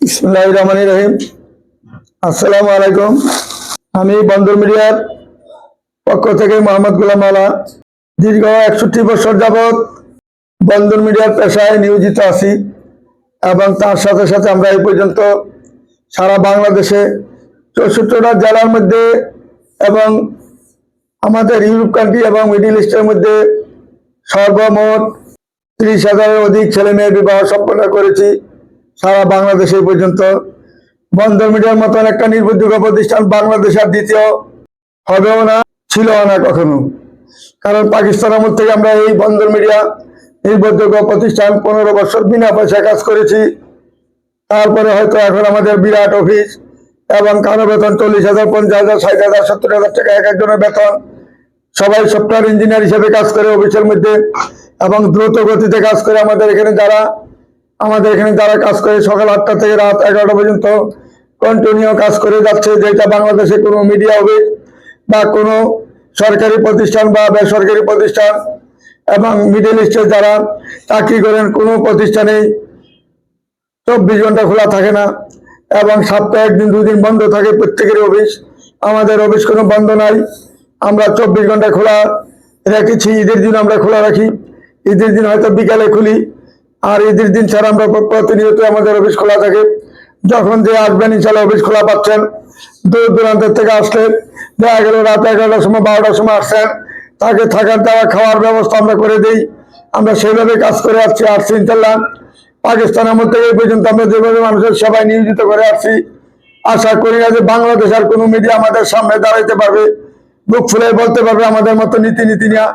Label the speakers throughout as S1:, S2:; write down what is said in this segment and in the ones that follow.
S1: ইসমুল্লাহ রহমান রহিম। আসসালামু আলাইকুম। আমি বন্দর মিডিয়ার পক্ষ থেকে মোহাম্মদ গুলাম আলা দীর্ঘ একষট্টি বছর যাবৎ বন্দর মিডিয়ার পেশায় নিয়োজিত আছি এবং তার সাথে সাথে আমরা এই পর্যন্ত সারা বাংলাদেশে চৌষট্টিটা জেলার মধ্যে এবং আমাদের ইউরোপ কান্ট্রি এবং মিডিল ইস্টের মধ্যে সর্বমোট ত্রিশ হাজারের অধিক ছেলে মেয়ে বিবাহ সম্পন্ন করেছি। সারা বাংলাদেশে পর্যন্ত বন্দর মিডিয়ার মতন একটা নির্ভরযোগ্য প্রতিষ্ঠান বাংলাদেশের দ্বিতীয় হবেও না ছিল না কখনো। কারণ পাকিস্তান আমল থেকে আমরা এই বন্দর মিডিয়া নির্ভরযোগ্য প্রতিষ্ঠান পনেরো বছর বিনা পয়সায় কাজ করেছি। তারপরে হয়তো এখন আমাদের বিরাট অফিস এবং কারও বেতন চল্লিশ হাজার, পঞ্চাশ হাজার, ষাট হাজার, সত্তর হাজার টাকা এক একজনের বেতন। সবাই সফটওয়্যার ইঞ্জিনিয়ার হিসেবে কাজ করে অফিসের মধ্যে এবং দ্রুত গতিতে কাজ করে আমাদের এখানে যারা আমাদের এখানে যারা কাজ করে সকাল আটটা থেকে রাত এগারোটা পর্যন্ত কন্টিনিউ কাজ করে যাচ্ছে যেটা বাংলাদেশে কোনো মিডিয়া হবে বা কোনো সরকারি প্রতিষ্ঠান বা বেসরকারি প্রতিষ্ঠান এবং মিডল ইস্টের যারা চাকরি করেন, কোনো প্রতিষ্ঠানেই চব্বিশ ঘণ্টা খোলা থাকে না এবং সপ্তাহে একদিন, দুদিন বন্ধ থাকে প্রত্যেকের অফিস আমাদের অফিস কোনো বন্ধ নাই। আমরা চব্বিশ ঘণ্টা খোলা রেখেছি, ঈদের দিন আমরা খোলা রাখি। ঈদের দিন হয়তো বিকালে খুলি। আর ঈদের দিন ছাড়া আমরা প্রতিনিয়ত আমাদের অফিস খোলা থাকে। যখন যে আসবেন, ইনশাল্লাহ অফিস খোলা পাচ্ছেন। দূর দূরান্তের থেকে আসলেন দেখা গেল রাত এগারোটার সময়, বারোটার সময় আসছেন। তাকে থাকার দেওয়া খাওয়ার ব্যবস্থা আমরা করে দিই। আমরা সেইভাবে কাজ করে আসছি আসছি ইনশাল্লাহ। পাকিস্তান আমল থেকে এই পর্যন্ত আমরা যেভাবে মানুষের সেবায় নিয়োজিত করে আসছি, আশা করি না যে বাংলাদেশ আর কোনো মিডিয়া আমাদের সামনে দাঁড়াইতে পারবে। বুক ফুলে বলতে পারবে আমাদের মতো নীতি নীতি নিয়ে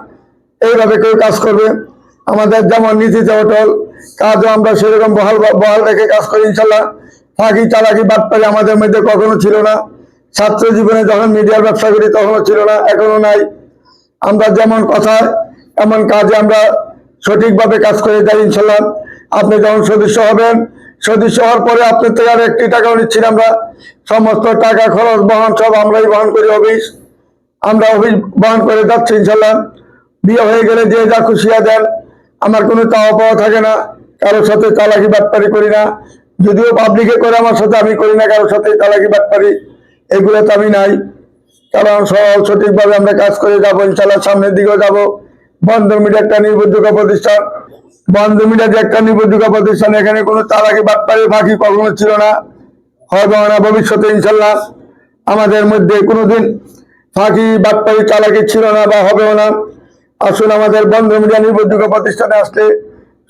S1: এইভাবে কেউ কাজ করবে। আমাদের যেমন নীতিতে অটল, কাজও আমরা সেরকম বহাল বহাল রেখে কাজ করি, ইনশাল্লাহ। ফাঁকি, চালাকি, বাটপারি আমাদের মধ্যে কখনো ছিল না। ছাত্র জীবনে যখন মিডিয়ার ব্যবসা করি, তখনও ছিল না এখনও নাই। আমরা যেমন কথা এমন কাজে আমরা সঠিকভাবে কাজ করে যাই, ইনশাল্লাহ। আপনি যখন সদস্য হবেন, সদস্য হওয়ার পরে আপনার থেকে আর একটি টাকাও নিচ্ছি আমরা। সমস্ত টাকা, খরচ, বহন সব আমরাই বহন করি অফিস। আমরা অফিস বহন করে যাচ্ছি, ইনশাল্লাহ। বিয়ে হয়ে গেলে যে যা খুশিয়া দেন আমার কোনো চাওয়া পাওয়া থাকে না, কারোর সাথে চালাকি বাটপারি করি না। যদিও পাবলিকে করে আমার সাথে আমি করি না, কারোর সাথে চালাকি বাটপারি এগুলো তো আমি নাই। কারণ সরল সঠিকভাবে আমরা কাজ করে যাব ইনশাল্লাহ সামনের দিকেও যাব। বন্ধন মিডিয়া একটা নির্ভরযোগ্য প্রতিষ্ঠান। বন্ধন মিডিয়া যে একটা নির্ভরযোগ্য প্রতিষ্ঠান, এখানে কোনো চালাকি বাটপারি ফাঁকি কখনো ছিল না। হবে না, ভবিষ্যতে ইনশাল্লাহ আমাদের মধ্যে কোনোদিন ফাঁকি বাটপারি চালাকি ছিল না বা হবেও না। আসুন আমাদের বন্ধু মিডিয়া নির্ভরযোগ্য প্রতিষ্ঠানে আসলে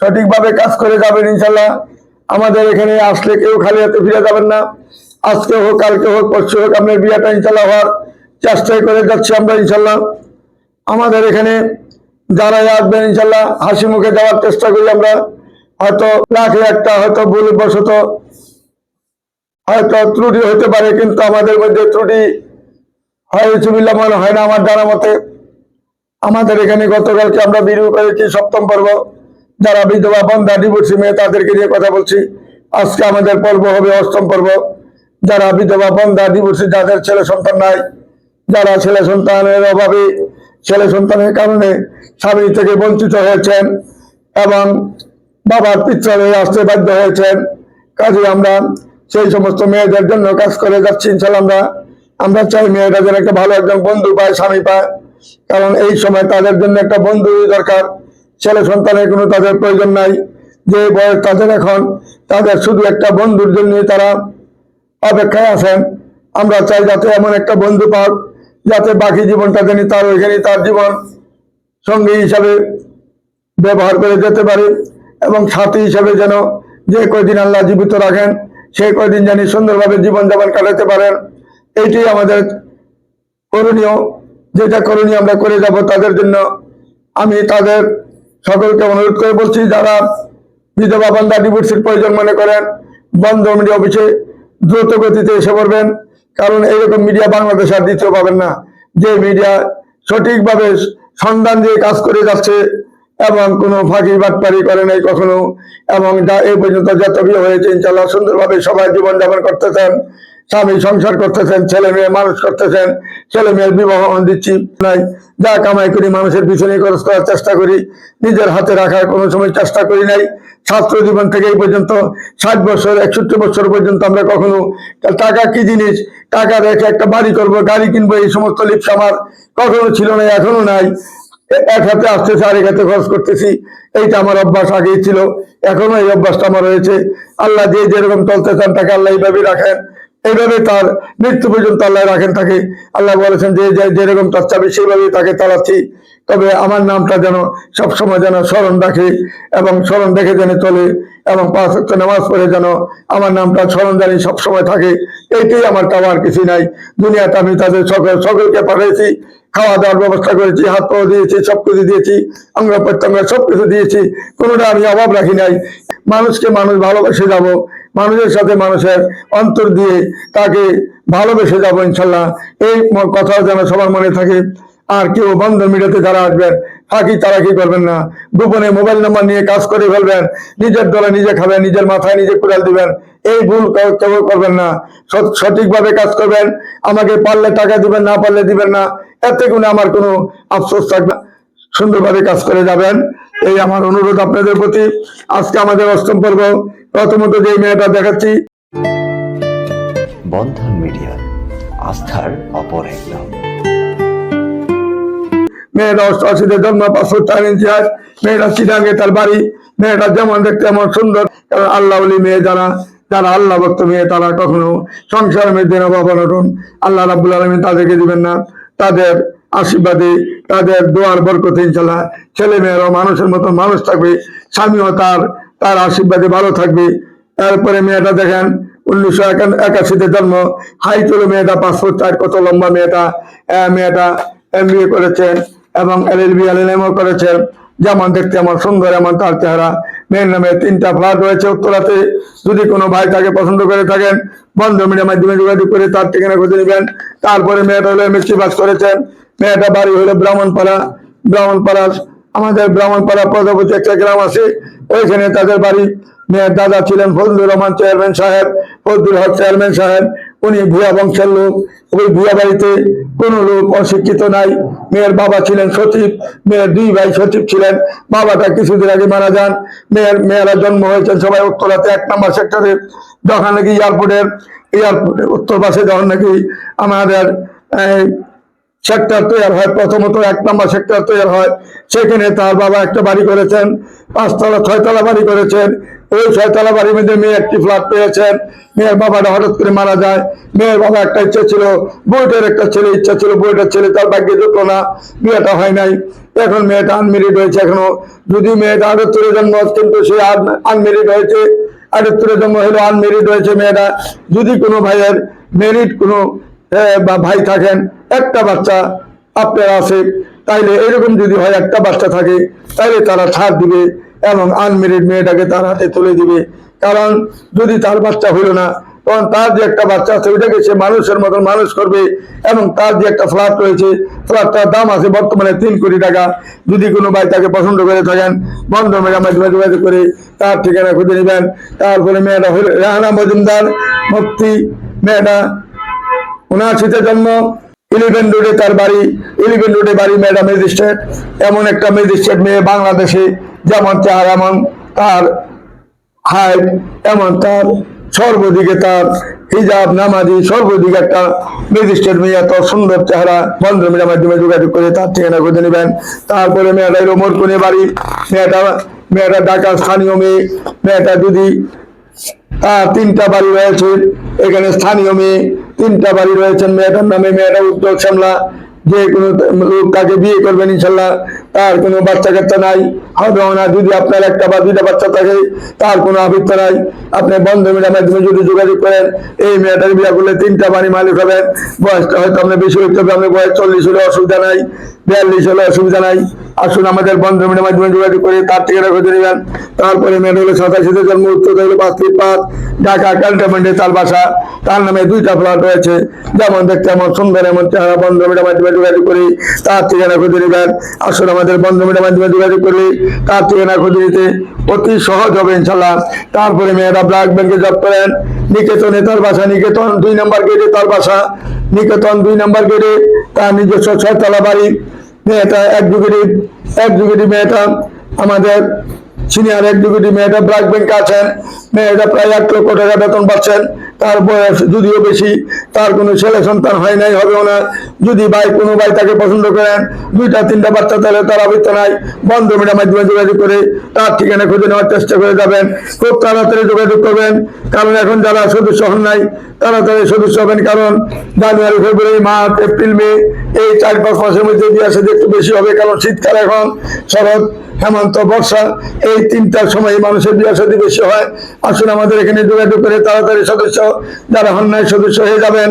S1: সঠিকভাবে কাজ করে যাবেন ইনশাল্লাহ আমাদের এখানে আসলে কেউ খালি হাতে ফিরে যাবেন না। আজকে হোক, কালকে হোক, পরশু হোক, আপনার বিয়েটা ইনশাল্লাহ হওয়ার চেষ্টাই করে যাচ্ছি আমরা ইনশাল্লাহ আমাদের এখানে যারা আসবেন ইনশাল্লাহ হাসি মুখে যাওয়ার চেষ্টা করি আমরা। হয়তো লাখে একটা, হয়তো ভুল বশত হয়তো ত্রুটি হতে পারে, কিন্তু আমাদের মধ্যে ত্রুটি হয় বলে মনে হয় না আমার জানা মতে। আমাদের এখানে গতকালকে আমরা বিরু করেছি, সপ্তম পর্ব। যারা বিধবা, বন্ধা, ডিভোর্সি মেয়ে, তাদেরকে নিয়ে কথা বলছি। আজকে আমাদের পর্ব হবে অষ্টম পর্ব। যারা বিধবা, বন্ধা, ডিভোর্সি, যাদের ছেলে সন্তান নাই, যারা ছেলে সন্তানের অভাবে, ছেলে সন্তানের কারণে স্বামী থেকে বঞ্চিত হয়েছেন এবং বাবার পিত্রালয়ে আসতে বাধ্য হয়েছেন, কাজে আমরা সেই সমস্ত মেয়েদের জন্য কাজ করে যাচ্ছি ইনশাল্লাহ আমরা। আমরা চাই মেয়েরা যেন একটা ভালো একজন বন্ধু পায়, স্বামী পায়। কারণ এই সময় তাদের জন্য একটা বন্ধু দরকার। ছেলে সন্তানের কোনো তাদের প্রয়োজন নাই। যে বয়স তাদের এখন, তাদের শুধু একটা বন্ধুর জন্য তারা অপেক্ষায় আছেন। আমরা চাই যাতে এমন একটা বন্ধু পাক, যাতে বাকি জীবনটা যেন তার ওইখানে তার জীবন সঙ্গী হিসাবে ব্যবহার করে যেতে পারে এবং সাথী হিসাবে যেন যে কয়দিন আল্লাহ জীবিত রাখেন, সেই কয়দিন জানি সুন্দরভাবে জীবনযাপন কাটাতে পারেন। এইটি আমাদের করণীয়। যেটা করণীয় আমরা করে যাব তাদের জন্য আমি তাদের সকলকে অনুরোধ করে বলছি, যারা বিধবা বান্ধা ডিভোর্সের প্রয়োজন মনে করেন বন্ধ মিডিয়া অফিসে দ্রুত গতিতে এসে পড়বেন, কারণ এইরকম মিডিয়া বাংলাদেশ আর দ্বিতীয় পাবেন না। যে মিডিয়া সঠিকভাবে সন্ধান দিয়ে কাজ করে যাচ্ছে এবং কোনো ফাঁকি বাটপারি করে নাই কখনো, এবং যা এই পর্যন্ত যত বিয়ে হয়েছে ইনশাল্লাহ সুন্দরভাবে সবাই জীবনযাপন করতেছেন। স্বামী সংসার করতেছেন, ছেলে মেয়ে মানুষ করতেছেন, ছেলে মেয়ের বিবাহ দিচ্ছি নাই। যা কামাই করি মানুষের পিছনে খরচ করার চেষ্টা করি, নিজের হাতে রাখার কোনো সময় চেষ্টা করি নাই। ছাত্র জীবন থেকে এই পর্যন্ত ষাট বছর, একষট্টি বছর পর্যন্ত আমরা কখনো টাকা কি জিনিস, টাকা রেখে একটা বাড়ি করব, গাড়ি কিনবো, এই সমস্ত লিপস আমার কখনো ছিল না, এখনও নাই। এক হাতে আসতেছে, আরেক হাতে খরচ করতেছি। এইটা আমার অভ্যাস, আগেই ছিল। এখনও এই অভ্যাসটা আমার রয়েছে। আল্লাহ যে যেরকম চলতে চান, তাকে আল্লাহ এইভাবে রাখেন। এইভাবে তার মৃত্যু পর্যন্ত আল্লাহ রাখেন তাকে। আল্লাহ বলেছেন, যে যেরকম তার চাবি, সেইভাবেই তাকে চালাচ্ছি তবে আমার নামটা যেন সবসময় যেন স্মরণ রাখে এবং স্মরণ রেখে যেন চলে এবং পাঁচ নামাজ পড়ে যেন আমার নামটা স্মরণ জানি সবসময় থাকে। এইটাই আমার চাওয়ার কিছু নাই। দুনিয়াতে আমি তাদের সকল, সকলকে পাঠিয়েছি। খাওয়া দাওয়ার ব্যবস্থা করেছি, হাত পাওয়া দিয়েছি, সব কিছু দিয়েছি অঙ্গ প্রত্যঙ্গ সব কিছু দিয়েছি। কোনোটা আমি অভাব রাখি নাই। মানুষকে মানুষ ভালোবেসে যাব মানুষের সাথে মানুষের অন্তর দিয়ে তাকে ভালোবেসে যাব ইনশাল্লাহ। এই কথাও যেন সবার মনে থাকে। আর কেউ বন্ধ মিডিয়াতে যারা আসবেন ফাঁকি তারা কি করবেন না? গোপনে মোবাইল নাম্বার নিয়ে কাজ করে ফেলবেন, নিজের দলে নিজে খাবেন, নিজের মাথায় নিজে কুড়াল দিবেন। এই ভুল কেউ করবেন না। সঠিকভাবে কাজ করবেন, আমাকে পারলে টাকা দিবেন, না পারলে দিবেন না। এতে কোনো আমার কোনো আফসোস থাকবে। সুন্দরভাবে কাজ করে যাবেন। এই আমার অনুরোধ আপনাদের প্রতি। আজকে আমাদের অষ্টম পর্ব। প্রথমত যে মেয়েটা দেখাচ্ছি।
S2: বন্ধন মিডিয়া আস্থার অপর এক নাম
S1: মেয়েটা অষ্টআশিতে জন্ম পাঁচশো চার ইঞ্চি মেয়েটা চিটাঙ্গে তার বাড়ি। মেয়েটা যেমন দেখতে এমন সুন্দর। কারণ আল্লাহ বলি মেয়ে যারা যারা আল্লাহ ভক্ত মেয়ে তারা কখনো সংসার মেয়েদের অভাব অনটন আল্লাহ রাবুল আলমী তাদেরকে দিবেন না। তাদের আশীর্বাদে তাদের দোয়ার বরকতে ইনশাল্লাহ ছেলে মেয়েরাও মানুষের মতো মানুষ থাকবে। স্বামীও তার তার আশীর্বাদে ভালো থাকবে। তারপরে মেয়েটা দেখেন, উনিশশো একাশিতে জন্ম। হাই চলো মেয়েটা, পাঁচ ফুট চার, কত লম্বা মেয়েটা। মেয়েটা এম করেছেন এবং এল এল বি এল এল এমও করেছেন। যেমন দেখতে এমন সুন্দর, এমন তার চেহারা। মেয়ের নামে তিনটা ফ্ল্যাট রয়েছে উত্তরাতে। যদি কোনো ভাই তাকে পছন্দ করে থাকেন, বন্ধ মিডিয়ার মাধ্যমে যোগাযোগ করে তার ঠিকানা খুঁজে নেবেন। তারপরে মেয়েটা হলো এমএসসি পাস করেছেন। মেয়েটা বাড়ি হলো ব্রাহ্মণপাড়া। ব্রাহ্মণপাড়া আমাদের ব্রাহ্মণপাড়া প্রজাপতি একটা গ্রাম আছে। ওইখানে তাদের বাড়ি, মেয়ের দাদা ছিলেন ফজলুর রহমান চেয়ারম্যান সাহেব, ফজলুল হক চেয়ারম্যান সাহেব, উনি ভুয়া বংশের লোক। ওই ভুয়া বাড়িতে কোনো লোক অশিক্ষিত নাই। মেয়ের বাবা ছিলেন সচিব, মেয়ের দুই ভাই সচিব ছিলেন। বাবাটা কিছুদিন আগে মারা যান। মেয়ের, মেয়েরা জন্ম হয়েছেন সবাই উত্তরাতে, এক নম্বর সেক্টরে যখন নাকি এয়ারপোর্টের এয়ারপোর্টের উত্তর পাশে যখন নাকি আমাদের সেক্টর তৈরি হয়। প্রথমত এক নম্বর সেক্টর তৈরি হয়। সেখানে তার বাবা একটা বাড়ি করেছেন, পাঁচতলা, ছয়তলা বাড়ি করেছেন। ওই ছয়তলা বাড়ির মধ্যে মেয়ে একটি ফ্ল্যাট পেয়েছেন। মেয়ের বাবাটা হঠাৎ করে মারা যায়। মেয়ের বাবা একটা ইচ্ছা ছিল বইটার একটা ছেলে ইচ্ছা ছিল বইটার ছেলে তার ভাগ্যে জুটলো না, বিয়েটা হয় নাই। এখন মেয়েটা আনমেরিড হয়েছে এখনও। যদি মেয়েটা আটাত্তরে জন্ম কিন্তু সে আনমেরিড হয়েছে। আটাত্তরে জন্ম হলো আনমেরিড হয়েছে মেয়েটা। যদি কোনো ভাইয়ের মেরিট কোনো বা ভাই থাকেন, একটা বাচ্চা আপনার আছে, তাইলে এরকম যদি হয় একটা বাচ্চা থাকে, তাইলে তারা ছাড় দিবে এবং আনমেরিড মেয়েটাকে তার হাতে তুলে দিবে। কারণ যদি তার বাচ্চা হইল না, তখন তার যে একটা বাচ্চা আছে, ওইটাকে সে মানুষের মতন মানুষ করবে এবং তার যে একটা ফ্ল্যাট রয়েছে ফ্ল্যাটটার দাম আছে বর্তমানে তিন কোটি টাকা। যদি কোনো ভাই তাকে পছন্দ করে থাকেন বন্ধ মেয়ের যোগাযোগ করে তার ঠিকানা খুঁজে নেবেন। তারপরে মেয়েটা হইল রাহানা মজুমদার মুক্তি মেয়েটা উনআশিতে জন্ম ইলেভেন রোডে তার বাড়ি, ইলেভেন রোডে বাড়ি ম্যাডাম ম্যাজিস্ট্রেট এমন একটা ম্যাজিস্ট্রেট মেয়ে বাংলাদেশে, যেমন চেহারা এমন তার হাইট, এমন তার সর্বদিকে তার হিজাব, নামাজি, সর্বদিকে একটা ম্যাজিস্ট্রেট মেয়ে, এত সুন্দর চেহারা বন্ধ মিডিয়ার মাধ্যমে যোগাযোগ করে তার ঠিকানা খুঁজে নেবেন। তারপরে মেয়েটা এলো মোরকুনে বাড়ি। মেয়েটা মেয়েটা ঢাকা স্থানীয় মেয়ে। মেয়েটা যদি তিনটা বাড়ি রয়েছে। এখানে স্থানীয় মেয়ে তিনটা বাড়ি রয়েছেন। মেয়েটার নামে মেয়েটা উদ্যোগ সামলা যে কোনো লোক তাকে বিয়ে করবেন ইনশাল্লাহ, তার কোনো বাচ্চা কাচ্চা নাই। হবে না যদি আপনার একটা বা দুইটা বাচ্চা থাকে, তার কোনো আবৃত্ত নাই। আপনি বন্ধ মেয়েটার মাধ্যমে যদি যোগাযোগ করেন, এই মেয়েটার বিয়ে করলে তিনটা বাড়ি মালিক হবেন বয়সটা হয়তো আপনি বেশি হইতে হবে, আপনার বয়স চল্লিশ হলে অসুবিধা নাই, বিয়াল্লিশ হলে অসুবিধা নাই। আসুন আমাদের বন্ধ মিডিয়ার মাধ্যমে যোগাযোগ করে তার ঠিকানা খুঁজে নেবেন। তারপরে মেয়ে হলো সাতাশিতে জন্ম উত্তর হলো পাঁচ ফিট পাঁচ ঢাকা ক্যান্টনমেন্টে তার বাসা। তার নামে দুইটা ফ্ল্যাট রয়েছে। যেমন দেখতে এমন সুন্দর এমন চেহারা বন্ধ মিডিয়ার মাধ্যমে যোগাযোগ করি, তার ঠিকানা খুঁজে নেবেন আমাদের বন্ধ মিডিয়ার মাধ্যমে যোগাযোগ করলে তার ঠিকানা খুঁজে অতি সহজ হবে ইনশাল্লাহ তারপরে মেয়েরা ব্লাক ব্যাংকে জব করেন, নিকেতনে তার বাসা, নিকেতন দুই নম্বর গেটে তার বাসা, নিকেতন দুই নম্বর গেটে তার নিজস্ব ছয়তলা বাড়ি। মেয়েটা এক যুগেরই এক যুগেরই মেয়েটা আমাদের সিনিয়র এক যুগেরই মেয়েটা ব্লাক ব্যাংকে আছেন, মেয়েটা প্রায় এক লক্ষ টাকা বেতন পাচ্ছেন। তার বয়স যদিও বেশি, তার কোনো ছেলে সন্তান হয় নাই, হবেও না। যদি ভাই কোনো ভাই তাকে পছন্দ করেন, দুইটা, তিনটা বাচ্চা, তাহলে তার আবৃত্ত নাই। বন্ধ মিডিয়ার মাধ্যমে যোগাযোগ করে তার ঠিকানা খুঁজে নেওয়ার চেষ্টা করে যাবেন। খুব তাড়াতাড়ি যোগাযোগ করবেন, কারণ এখন যারা সদস্য হন নাই, তাড়াতাড়ি সদস্য হবেন, কারণ জানুয়ারি, ফেব্রুয়ারি, মার্চ, এপ্রিল, মে, এই চার পাঁচ মাসের মধ্যে দিয়ে আসে একটু বেশি হবে, কারণ শীতকাল এখন। শরৎ হেমন্ত বর্ষা, এই তিনটার সময় মানুষের বিয়ে সাথে বেশি হয়। আসুন আমাদের এখানে যোগাযোগ করে তাড়াতাড়ি সদস্য, যারা নাই সদস্য হয়ে যাবেন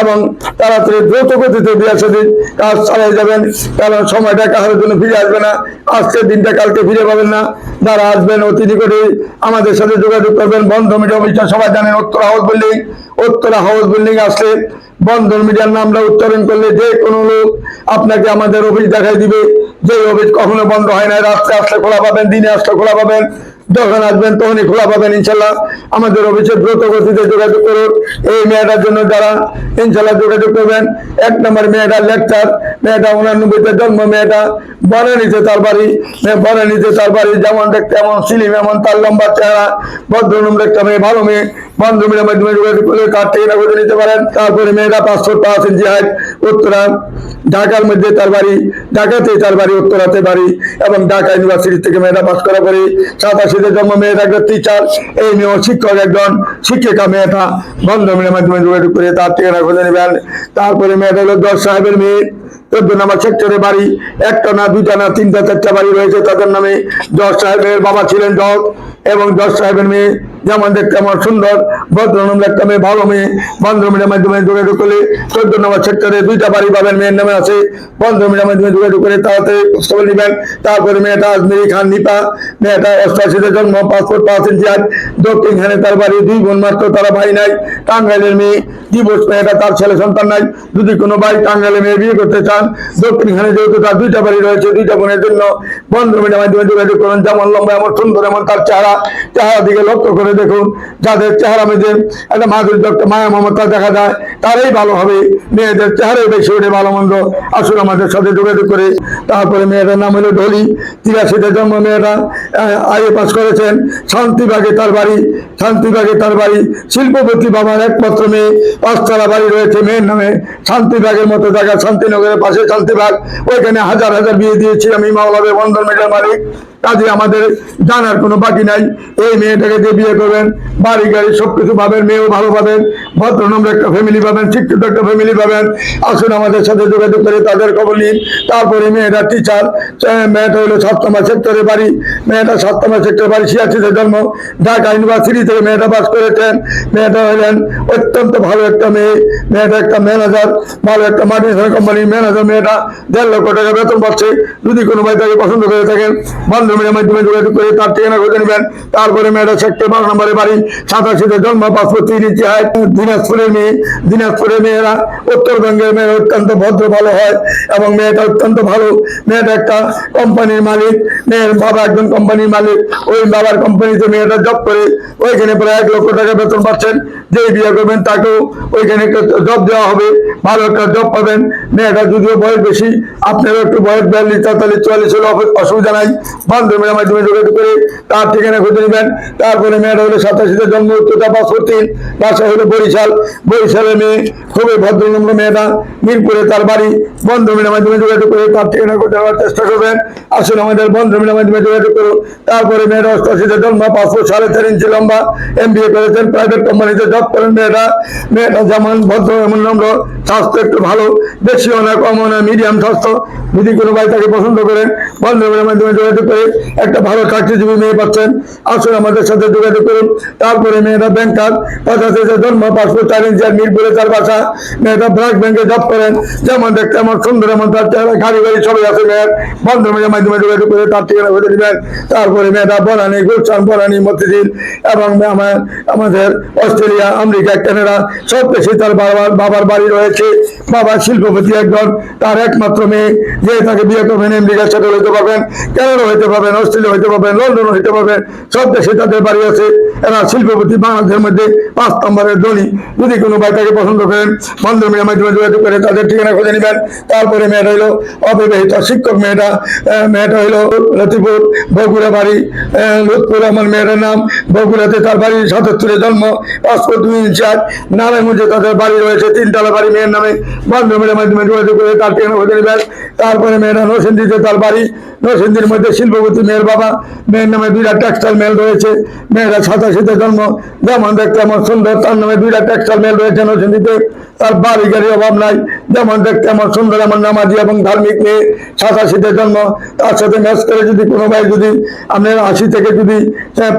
S1: এবং তাড়াতাড়ি দ্রুত গতিতে বিয়ে সাথে কাজ চালিয়ে যাবেন, কারণ সময়টা কাহার জন্য ফিরে আসবে না। আজকের দিনটা কালকে ফিরে পাবেন না। যারা আসবেন অতি নিকটে আমাদের সাথে যোগাযোগ করবেন। বন্ধ মিডিয়া অফিসটা সবাই জানেন, Uttar house building Uttara house building আসলে বন্ধন মিডিয়ার নামটা উচ্চারণ করলে যে কোনো লোক আপনাকে আমাদের অফিস দেখাই দিবে। যে অফিস কখনো বন্ধ হয় না রাত্রে আসলে খোলা পাবেন দিনে আসলে খোলা পাবেন। যখন আসবেন তখনই খোলা পাবেন, ইনশাল্লাহ। আমাদের অফিসে দ্রুত গতিতে যোগাযোগ করুন। এই মেয়েটার জন্য যারা, ইনশাল্লাহ যোগাযোগ করবেন। এক নম্বর মেয়েটা লেকচার মেয়েটা উনানব্বইতে জন্ম, মেয়েটা বনানীতে তার বাড়ি বনানীতে তার বাড়ি, যেমন দেখতে এমন সিলিম, এমন তার লম্বা চেহারা ভদ্রনম্র দেখতে মেয়ে, ভালো মেয়ে। বন্ধ মিলের মাধ্যমে যোগাযোগ করলে তার ঠিকানা খুঁজে নিতে পারেন। তারপরে মেয়েটা পাসপোর্ট পাওয়া আছেন জিহাদ উত্তরা, ঢাকার মধ্যে তার বাড়ি ঢাকাতে তার বাড়ি, উত্তরাতে বাড়ি, এবং ঢাকা ইউনিভার্সিটি থেকে মেয়েটা পাস করা পরে সাতাশিতে জন্ম মেয়েটা একটা টিচার এই মেয়ে শিক্ষক একজন, শিক্ষিকা মেয়েটা। বন্ধ মেয়ের মাধ্যমে যোগাযোগ করে তার ঠিকানা খুঁজে নেবেন। তারপরে মেয়েটা হলো দশ সাহেবের মেয়ে। চোদ্দ নম্বর সেক্টরে বাড়ি একটা না, দুইটা না, তিনটা, চারটা বাড়ি রয়েছে। তাদের নামে জজ সাহেবের বাবা ছিলেন জজ এবং জজ সাহেবের মেয়ে যেমন দেখতে আমার সুন্দর ভদ্রনম্র একটা মেয়ে, ভালো মেয়ে বন্ধমিনের মাধ্যমে যোগাযোগ করলে চোদ্দ নম্বর সেক্টরে দুইটা বাড়ি পাবেন, মেয়ের নামে আছে। বন্ধমিনের মাধ্যমে যোগাযোগ করে তাড়াতাড়ি খোঁজখবর নেবেন। তারপরে মেয়েটা আজমেরি খান নিপা, মেয়েটা অষ্টাশিতে জন্ম পাসপোর্ট পাচ্ছেন জিয়ার দক্ষিণখানে তার বাড়ি, দুই বোন মাত্র, তারা ভাই নাই। টাঙ্গাইলের মেয়ে ডিভোর্স মেয়েটা? তার ছেলে সন্তান নাই। যদি কোনো ভাই টাঙ্গাইলে মেয়ে বিয়ে করতে চান দক্ষিণখানে যেহেতু তার দুইটা বাড়ি রয়েছে, দুইটা বোনের জন্য বন্ধমিনের মাধ্যমে যোগাযোগ করুন। যেমন লম্বা, এমন সুন্দর, এমন তার চেহারা। চেহারা দিকে লক্ষ্য করে দেখুন, যাদের চেহারা মধ্যে একটা মাধুরী একটা মায়া মমতা দেখা যায়, তারাই ভালো হবে। মেয়েদের চেহারাই বেশি ওঠে ভালো মন্দ। আসুন আমাদের সাথে যোগাযোগ করে। তারপরে মেয়েটার নাম হলো ঢলি। তিরাশিতে জন্ম মেয়েটা। আইএ পাস করেছেন। শান্তিবাগে তার বাড়ি, শান্তিবাগে তার বাড়ি। শিল্পপতি বাবার একমাত্র মেয়ে। পাঁচতলা বাড়ি রয়েছে মেয়ের নামে। শান্তিবাগের মতো জায়গা শান্তিনগরের পাশে শান্তিবাগ ওইখানে হাজার হাজার বিয়ে দিয়েছি আমি মাওলাবে বন্ধন মেয়েটার মালিক। কাজে আমাদের জানার কোনো বাকি নাই। এই মেয়েটাকে যে বিয়ে করবেন, বাড়ি গাড়ি সবকিছু পাবেন, মেয়েও ভালো পাবেন ভদ্রনম্র একটা ফ্যামিলি পাবেন, শিক্ষিত একটা ফ্যামিলি পাবেন। আসুন আমাদের সাথে যোগাযোগ করে তাদের খবর নিন। তারপরে মেয়েটা টিচার মেয়েটা হলো সাততমা সেক্টরে বাড়ি। মেয়েটা সাততমা সেক্টর বাড়ি ছিয়াশিতে জন্ম। ঢাকা ইউনিভার্সিটি থেকে মেয়েটা পাস করেছেন মেয়েটা হলেন অত্যন্ত ভালো একটা মেয়ে। মেয়েটা একটা ম্যানেজার ভালো একটা মাল্টিনেশনাল কোম্পানির ম্যানেজার মেয়েটা দেড় লক্ষ টাকা বেতন পাচ্ছে। যদি কোনো ভাই তাকে পছন্দ করে থাকেন বন্ধুমের মাধ্যমে যোগাযোগ করে তার ঠিকানা খুঁজে নেবেন। তারপরে মেয়েটা সেক্টর বারো নম্বরে বাড়ি সাতাশিতে জন্ম পাসপোর্ট তিন ইঞ্চি হয়, দিনাজপুরের মেয়ে। দিনাজপুরের মেয়েরা উত্তরবঙ্গের মেয়ে অত্যন্ত ভদ্র, ভালো হয় এবং মেয়েটা অত্যন্ত ভালো। মেয়েটা একটা কোম্পানির মালিক। মেয়ের বাবা একজন কোম্পানির মালিক। ওই বাবার কোম্পানিতে মেয়েটা জব করে। ওইখানে প্রায় এক লক্ষ টাকা বেতন পাচ্ছেন। যে বিয়ে করবেন তাকেও ওইখানে জব দেওয়া হবে। ভালো একটা জব পাবেন। মেয়েটা যদিও বয়স বেশি, আপনারও একটু বয়স বিয়াল্লিশ, তেতাল্লিশ, চুয়াল্লিশ হলে অসুবিধা নাই। বান্ধবীর মাধ্যমে যোগাযোগ করে তার ঠিকানা খুঁজে নেবেন। তারপরে মেয়েটা হলো সাতাশিতে জন্ম উচ্চতা পাঁচশো তিন বাসা হলো বরিশাল। বরিশালের মেয়ে, খুবই ভদ্রনম্র মেয়েটা, মিরপুরে তার বাড়ি। বন্ধুমিনের মাধ্যমে যোগাযোগ করে তার ঠিকানা খুঁজে নেওয়ার চেষ্টা করবেন। আসলে আমাদের বন্ধুমিনের মাধ্যমে যোগাযোগ করুন তারপরে মেয়েটা অষ্টাশিতে জন্ম পাঁচশো সাড়ে চার ইঞ্চি লম্বা। এম করেছেন প্রাইভেট কোম্পানিতে জব করেন মেয়েটা। মেয়েটা যেমন ভদ্র এমন নম্র। স্বাস্থ্য একটু ভালো, বেশিও না, কমও না মিডিয়াম স্বাস্থ্য। যদি কোনো ভাই তাকে পছন্দ করেন বন্ধুমিনের মাধ্যমে যোগাযোগ করে একটা ভালো চাকরিজীবী মেয়ে পাচ্ছেন, আসুন আমাদের সাথে যোগাযোগ করুন। তারপরে মেয়েরা ব্যাংকার পাশাপাশি জন্ম পাসপোর্ট চার ইঞ্চি আর মিরপুরে তার বাসা মেয়েটা ব্রাক ব্যাংকে জব করেন। যেমন দেখতে আমার সুন্দর এমন তার চেহারা গাড়ি গাড়ি সবই আছে মেয়ের। বন্ধু মেয়ের মাধ্যমে যোগাযোগ করে তার ঠিকানা খুঁজে দিবেন। তারপরে মেয়েটা বনানি, গুলশান, বনানি, মতিঝিল এবং আমার আমাদের অস্ট্রেলিয়া, আমেরিকা, কানাডা, সব দেশে তার বাবার বাবার বাড়ি রয়েছে। বাবা শিল্পপতি একজন তার একমাত্র মেয়ে যে তাকে বিয়ে করবেন আমেরিকা সেটেল হইতে পারবেন কানাডা হইতে পারবেন অস্ট্রেলিয়া হইতে পারবেন লন্ডন হইতে পারবেন সব দেশে তাদের বাড়ি আছে। এরা শিল্পপতি বাংলাদেশের মধ্যে পাঁচ নম্বরের ধনী। যদি কোনো ভাই তাকে পছন্দ করেন বন্ধু মেয়ের মাধ্যমে যোগাযোগ করে তাদের ঠিকানা খুঁজে নেবেন। তারপরে মেয়েটা হইল অবিবাহিত শিক্ষক মেয়েটা মেয়েটা হইল লতিপুর বগুড়া বাড়ি আহ, লুৎপুর আমার মেয়েটার নাম। বগুড়াতে তার বাড়ি সাতাত্তরে জন্ম পাসপোর্ট দুই ইঞ্চি মুঝে তাদের বাড়ি রয়েছে তিনতলা বাড়ি মেয়ের নামে, বন্ধু মেয়ের মাধ্যমে যোগাযোগ করে তার ঠিকানা খুঁজে নেবেন তারপরে মেয়েরা নরসিংদীতে, তার বাড়ি নরসিংদীর মধ্যে শিল্পপতি মেয়ের বাবা। মেয়ের নামে দুইটা টেক্সটাইল মেল রয়েছে। মেয়েরা সাতাশিতে জন্ম, যেমন দেখতে আমার সুন্দর, তার নামে দুইটা টেক্সটাইল মেল রয়েছে নরসিংদীতে। তার বাড়ি গাড়ি অভাব নাই, যেমন দেখতে আমার সুন্দর, আমার নামাজি এবং ধার্মিক মেয়ে সাতাশিতে জন্ম। তার সাথে ম্যাচ করে যদি কোনো ভাই যদি আপনার আশি থেকে যদি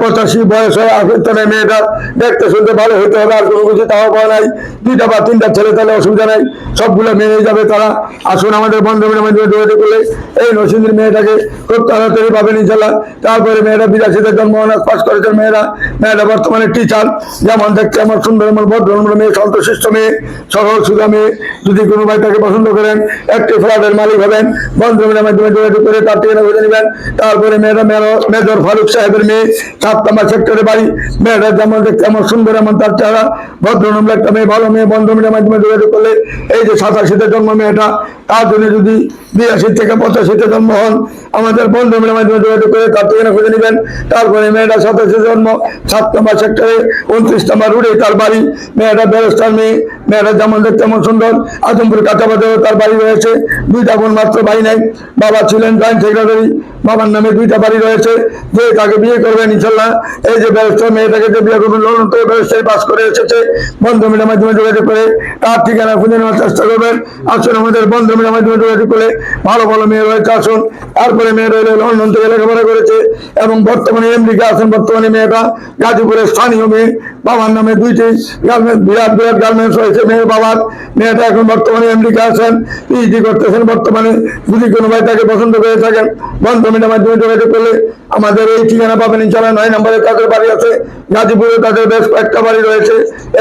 S1: পঁচাশি বয়স হয় আসলে তাহলে মেয়েটা দেখতে শুনতে ভালো হতে হবে, আর কোনো কিছু তাও পাওয়া নাই। দুইটা বা তিনটা ছেলে তাহলে অসুবিধা নাই সবগুলো মেনে যাবে তারা। আসুন আমাদের বন্ধু মেয়ের মাধ্যমে যোগাযোগ করলে এই নসিন্দির মেয়েটাকে খুব তাড়াতাড়ি পাবেন ইনশাল্লাহ। তারপরে মেয়েরা বিরাশিতে জন্ম অনার্স পাস করেছেন মেয়েরা। মেয়েরা বর্তমানে টিচার যেমন দেখতে আমার সুন্দর, আমার ভদ্র মেয়ে সন্তশিষ্ট মেয়ে, সরল, সুধা মেয়ে। যদি কোনো ভাই তাকে পছন্দ করেন, একটি ফ্ল্যাটের মালিক হবেন, বন্ধু মেয়ের মাধ্যমে যোগাযোগ করে তার ঠিকানা খুঁজে নেবেন। তারপরে মেয়েরা মেজর ফারুক সাহেবের মেয়ে সাত নম্বর সেক্টরে বাড়ি। মেয়েরা যেমন দেখতে আমার সুন্দর এমন তার চেহারা। ভদ্র নম্র একটা মেয়ে, ভালো মেয়ে, বন্ধু মেয়ের মাধ্যমে যোগাযোগ করলে এই যে সাতাশিতে জন্ম মেয়েটা, তার জন্য যদি বিরাশি থেকে পঁচাশিতে জন্ম হন, আমাদের বন্ধু মেয়ের মাধ্যমে যোগাযোগ করে তার থেকে খুঁজে নেবেন। তারপরে মেয়েটা সাতাশি জন্ম সাত নম্বর সেক্টরে উনত্রিশ নম্বর রুটে তার বাড়ি। মেয়েটা বেরোস্তার মেয়ে মেয়েটা যেমন দেখতে তেমন সুন্দর। আজমপুর কাটাবাজারে তার বাড়ি রয়েছে। দুইটা বোন মাত্র ভাই নাই। বাবা ছিলেন জয়েন্ট সেক্রেটারি বাবার নামে দুইটা বাড়ি রয়েছে। যে তাকে বিয়ে করবেন ইনশাল্লাহ এই যে ব্যারিস্টার মেয়েটাকে যে বিয়ে করবেন লোন তো ব্যারিস্টারি পাস করে এসেছে। বন্ধু মিলের মাধ্যমে যোগাযোগ করে, তার ঠিকানা খুঁজে নেওয়ার চেষ্টা করবেন। আসুন আমাদের বন্ধু মিলের মাধ্যমে যোগাযোগ করে, ভালো ভালো মেয়ে রয়েছে, আসুন। তারপরে মেয়ে রয়েছে লন্ডন থেকে লেখাপড়া করেছে এবং বর্তমানে আমেরিকা আছেন বর্তমানে মেয়েটা। গাজীপুরের স্থানীয় মেয়ে, বাবার নামে দুইটি গার্মেন্টস বিরাট বিরাট গার্মেন্টস রয়েছে। মেয়ের বাবার মেয়েটা এখন বর্তমানে আমেরিকা আছেন পিএইচডি করতেছেন বর্তমানে। যদি কোনো ভাই তাকে পছন্দ করে থাকেন বন্ধু মাধ্যমে যোগাযোগ করলে আমাদের এই ঠিকানা পাবেন ইনশাল্লাহ নয় নম্বরে তাদের বাড়ি আছে, গাজীপুরে তাদের বেশ কয়েকটা বাড়ি রয়েছে।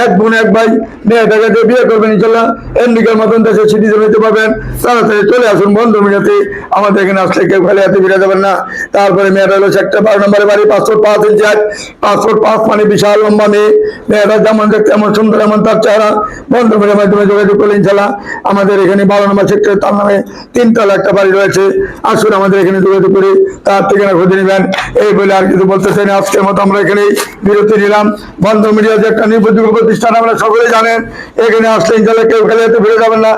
S1: এক বোন, এক ভাই, মেয়েটাকে যে বিয়ে করবেন ইনশাল্লাহ আমেরিকার মতন দেশে সিটিজেন হইতে পারবেন। তাড়াতাড়ি চলে আসুন বন্ধু মিলাতে আমাদের এখানে আসলে কেউ খালি হাতে ফিরে যাবেন না। তারপরে মেয়েটা হলো একটা বারো নম্বরে বাড়ি পাসপোর্ট পাঁচ ইঞ্চি পাসপোর্ট পাঁচ মানে বিশাল লম্বা মেয়ে। মেয়েটা যেমন দেখতে এমন সুন্দর, এমন তার চেহারা। বন্ধু মিলের মাধ্যমে যোগাযোগ করলে ইনশাল্লাহ আমাদের এখানে বারো নম্বর সেক্টরে তার নামে তিনতলা একটা বাড়ি রয়েছে। আসুন আমাদের এখানে যোগাযোগ করে তার ঠিকানা খুঁজে নেবেন। এই বলে আর কিছু বলতে চাই না। আজকের মতো আমরা এখানে বিরতি নিলাম। বন্ধ মিডিয়া যে একটা নির্ভরযোগ্য প্রতিষ্ঠান আমরা সকলেই জানেন। এখানে আসলে ইনশাল্লাহ কেউ খেলে ফিরে যাবেন না।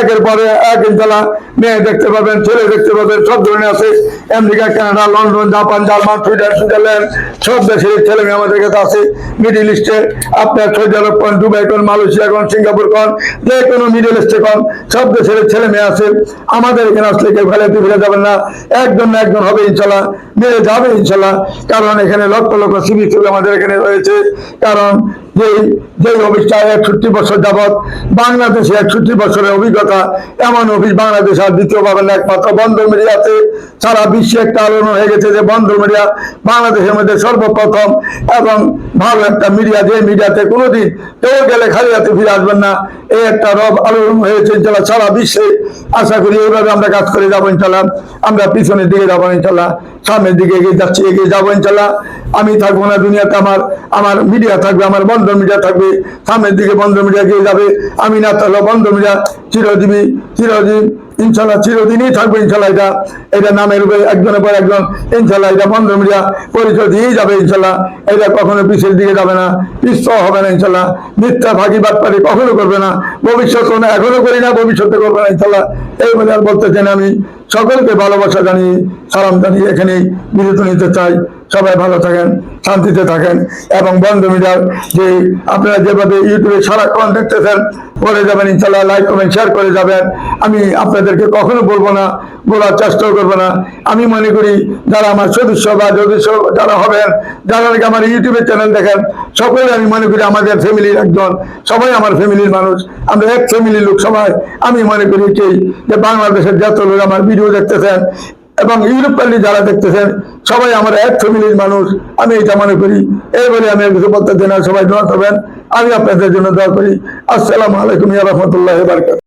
S1: একের পরে এক ইনশাল্লাহ মেয়ে দেখতে পাবেন, ছেলে দেখতে পাবেন, সব ধরনের আছে। America, Canada, London, Japan, German, Sweden, Switzerland, সব দেশের ছেলে মেয়ে আমাদের কাছে আছে। মিডিল ইস্টে আপনার সৌদি আরব কোন দুবাই কোন মালয়েশিয়া কোন সিঙ্গাপুর কন যে কোনো মিডল ইস্টে কন সব দেশের ছেলে মেয়ে আছে, আমাদের এখানে আসলে কেউ খেলে ফিরে যাবেন না। একজন না একজন হবে ইনশাল্লাহ মেয়ে যাবে ইনশাল্লাহ। কারণ এখানে লক্ষ লক্ষ সিভি ছবি আমাদের এখানে রয়েছে। কারণ যে যে অফিসটা একষট্টি বছর যাবৎ বাংলাদেশে একষট্টি বছরের অভিজ্ঞতা, এমন অফিস বাংলাদেশ আর দ্বিতীয় পাবেন না একমাত্র বন্ধ মিডিয়াতে। সারা বিশ্বে একটা আলোড়ন হয়ে গেছে যে বন্ধ মিডিয়া বাংলাদেশের মধ্যে সর্বপ্রথম এবং ভালো একটা মিডিয়া, যে মিডিয়াতে কোনোদিন কেউ গেলে খালি হাতে ফিরে আসবেন না। এই একটা রব আলোড়ন হয়েছে ইনশাল্লাহ সারা বিশ্বে। আশা করি এইভাবে আমরা কাজ করে যাব ইনশাল্লাহ। আমরা পিছনের দিকে যাব ইনশাল্লাহ। সামনের দিকে এগিয়ে যাচ্ছি, এগিয়ে যাব ইনশাল্লাহ। আমি থাকব না, দুনিয়াতে আমার আমার মিডিয়া থাকবে, আমার বন্ধ মিডিয়া থাকবে। সামনের দিকে বন্ধ মিডিয়া এগিয়ে যাবে। আমি না থাকলেও বন্ধ মিডিয়া চিরজীবী, চিরদিন ইনশাল্লাহ চিরদিনই থাকবে ইনশাল্লাহ এটা। এটা নামের উপরে একজনের পর একজন ইনশাল্লাহ এটা বন্ধ মিডিয়া পরিচয় দিয়েই যাবে ইনশাল্লাহ এটা কখনো পিছের দিকে যাবে না পিছ হবে না ইনশাল্লাহ মিথ্যা ফাঁকি বাটপারি কখনো করবে না। ভবিষ্যৎ কোনো এখনও করি না, ভবিষ্যতে করবে না ইনশাল্লাহ এই বলে আর বলতে চাই আমি। সকলকে ভালোবাসা জানিয়ে, সালাম জানিয়ে এখানে বিরত নিতে চাই। সবাই ভালো থাকেন, শান্তিতে থাকেন এবং বন্ধু মিডিয়ার যে আপনারা যেভাবে ইউটিউবে সারাক্ষণ দেখতেছেন করে যাবেন, ইনশাল্লাহ লাইক কমেন্ট শেয়ার করে যাবেন। আমি আপনাদেরকে কখনো বলব না, বলার চেষ্টাও করব না। আমি মনে করি যারা আমার সদস্য বা সদস্য যারা হবেন, যারা নাকি আমার ইউটিউবে চ্যানেল দেখেন, সকলে আমি মনে করি আমাদের ফ্যামিলির একজন, সবাই আমার ফ্যামিলির মানুষ। আমরা এক ফ্যামিলির লোক সবাই। আমি মনে করি কি যে বাংলাদেশের যত লোক আমার ভিডিও দেখতেছেন এবং ইউরোপ কান্ট্রি যারা দেখতেছেন, সবাই আমার এক ফ্যামিলির মানুষ, আমি এটা মনে করি। এই বলে আমি কিছু বলতে চাই না, সবাই দোয়া করবেন। আমি আপনাদের জন্য দোয়া করি। আসসালামু আলাইকুম রহমতুল্লাহ বারকাত